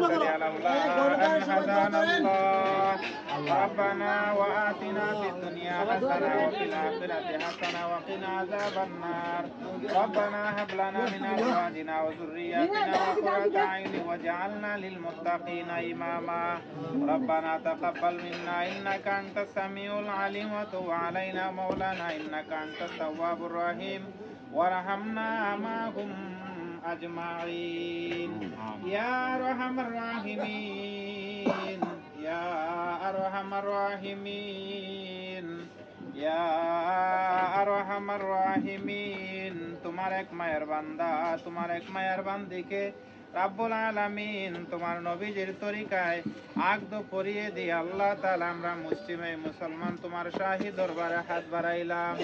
نهتدي لولا أن هدانا الله. ربنا وآتنا في الدنيا حسنة وفي الآخرة حسنة وقنا عذاب النار. ربنا هب لنا من أزواجنا وذرياتنا قرة أعين واجعلنا للمتقين إماما. ربنا تقبل منا إنك أنت السميع العليم وتب علينا مولانا إنك أنت التواب الرحيم. وارحمنا معهم أجمعين يا أرحم الراحمين يا أرحم الراحمين ইয়া আরহামার রাহিমিন তোমার এক মায়ের বান্দা তোমার এক মায়ের বান্দিকে রাব্বুল আলামিন তোমার নবীজির তরিকায় আগদ পরিয়ে দিয়ে আল্লাহ তাআলা আমরা মুসলিমে মুসলমান তোমার শাহী দরবারে হাত বাড়াইলাম।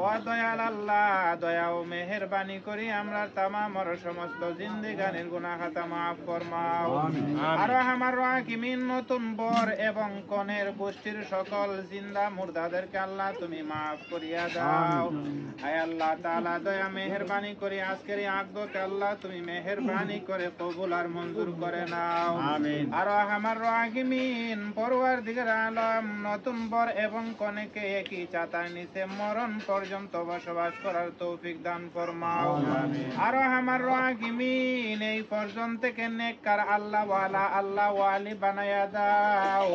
ও দয়াল আল্লাহ দয়া ও মেহেরবানি করি আমরা তামামর সমস্ত জিন্দিগানির গুনাহ খাতা মাফ ফরমাও। আর আমার রাকিমিন নতুন বর এবং কনের গোষ্ঠীর সকল জিন্দা মুর্দাদেরকে আল্লাহ তুমি মাফ করিয়া দাও। আয় আল্লাহ তাআলা দয়া মেহেরবানি করি আজকের আগদকে আল্লাহ তুমি মেহেরবানি করে কবুল আর মঞ্জুর করে নাও। আর আমার রাগিমিন পরওয়ার দিকের আলম নতুন বর এবং কনেকে একই চাতার নিচে মরণ পর্যন্ত বসবাস করার তৌফিক দান ফরমাও। আর আমার রাগিমিন এই পর্যন্ত থেকে নেককার আল্লাহ ওয়ালা আল্লাহ ওয়ালি বানায়া দাও।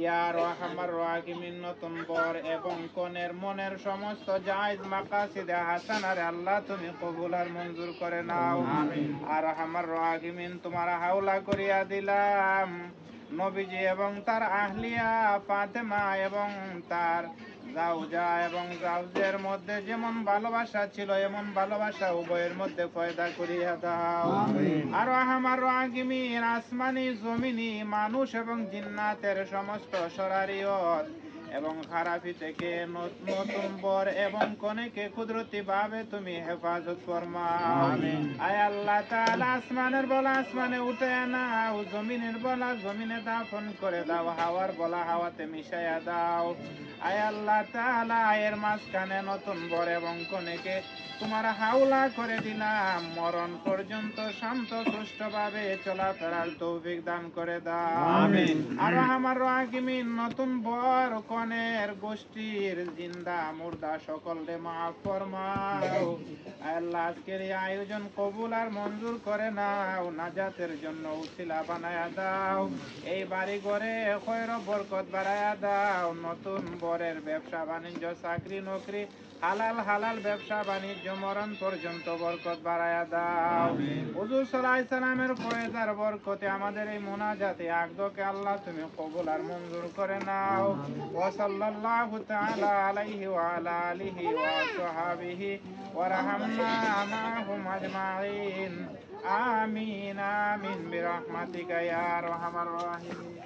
ইয়ার আমার রাগিমিন নতুন বর এবং কনের মনের সমস্ত জায়েজ মাকাসিদে হাসানারে আল্লাহ তুমি কবুল আর মঞ্জুর করে নাও। আর আমার রাগিমিন তোমার হাওলা করিয়া দিলাম। নবীজি এবং তার আহলিয়া ফাতেমা এবং তার জাউজা এবং জাউজের মধ্যে যেমন ভালোবাসা ছিল এমন ভালোবাসা উভয়ের মধ্যে পয়দা করিয়া দাও। আর আমার রাগিমিন আসমানি জমিনি মানুষ এবং জিন্নাতের সমস্ত সরারিয়ত। এবং খারাপি থেকে নতুন বর এবং কনেকে কুদরতি ভাবে তুমি হেফাজত ফরমাও আয় আল্লাহ তাআলা আসমানের বলা আসমানে উঠে নাও জমিনের বলা জমিনে দাফন করে দাও হাওয়ার বলা হাওয়াতে মিশাইয়া দাও। আয় আল্লাহ তাআলা এর মাঝখানে নতুন বর এবং কনেকে তোমার হাওলা করে দিলাম মরণ পর্যন্ত শান্ত সুষ্ঠুভাবে চলাফেরার তৌফিক দান করে দাও। আর আমার নতুন বর কনের গোষ্ঠীর জিন্দা মুর্দা সকলে মাফ ফরমাও। আল্লাহ আজকের আয়োজন কবুল আর মঞ্জুর করে নাও, নাজাতের জন্য উসিলা বানায়া দাও। এই বাড়ি ঘরে খয়র বরকত বাড়ায়া দাও। নতুন বরের ব্যবসা, বাণিজ্য, চাকরি, নকরি, হালাল হালাল ব্যবসা, বাণিজ্য, মরণ পর্যন্ত বরকত বাড়ায়া দাও। হুজুর সাল্লাল্লাহু আলাইহি সাল্লামের ফয়েজার বরকতে আমাদের এই মোনাজাতে আগদকে আল্লাহ তুমি কবুল আর মঞ্জুর করে নাও। وصلى الله تعالى عليه وعلى آله وصحابه ورحمنا معهم أجمعين آمين آمين برحمتك يا أرحم الراحمين